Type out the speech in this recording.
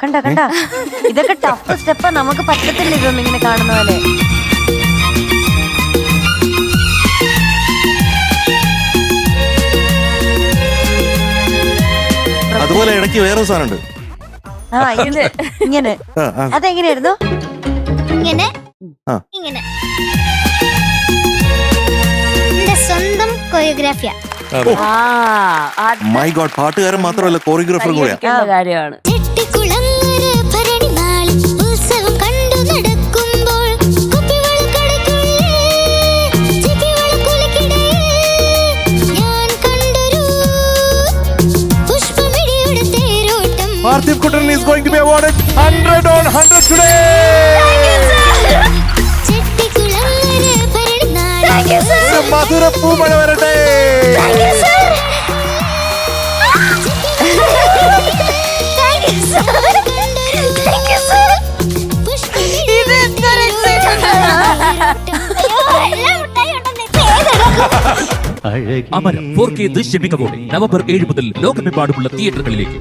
കണ്ട കണ്ട? ഇതൊക്കെ ടഫ് സ്റ്റെപ്പാ നമുക്ക് പറ്റത്തില്ല ഇതൊന്നും ഇങ്ങനെ കാണുന്ന പോലെ. അതുപോലെ ഇടയ്ക്ക് വേറെ സാധനമുണ്ട്. ആ ഇത് ഇങ്ങനെ. അതെങ്ങനെയായിരുന്നു? ഇങ്ങനെ ആ. ഇങ്ങനെ. എന്റെ സ്വന്തം കൊറിയോഗ്രാഫിയ ആ. അത് മൈ ഗോഡ് പാട്ടുകാരൻ മാത്രമല്ല കോറിയോഗ്രാഫറും കൂടെയാ. കൈയടിക്കേണ്ട കാര്യമാണ്. Parthiv Kuttan is going to be awarded 100 on 100 today Chettikulangara Bharani നാളിൽ ഒരു മധുര പൂമഴ വരട്ടെ. അമരം ഫോർ കെ ദൃശ്യമികവോടെ നവംബർ ഏഴ് മുതൽ ലോകമെമ്പാടുമുള്ള തിയേറ്ററുകളിലേക്ക്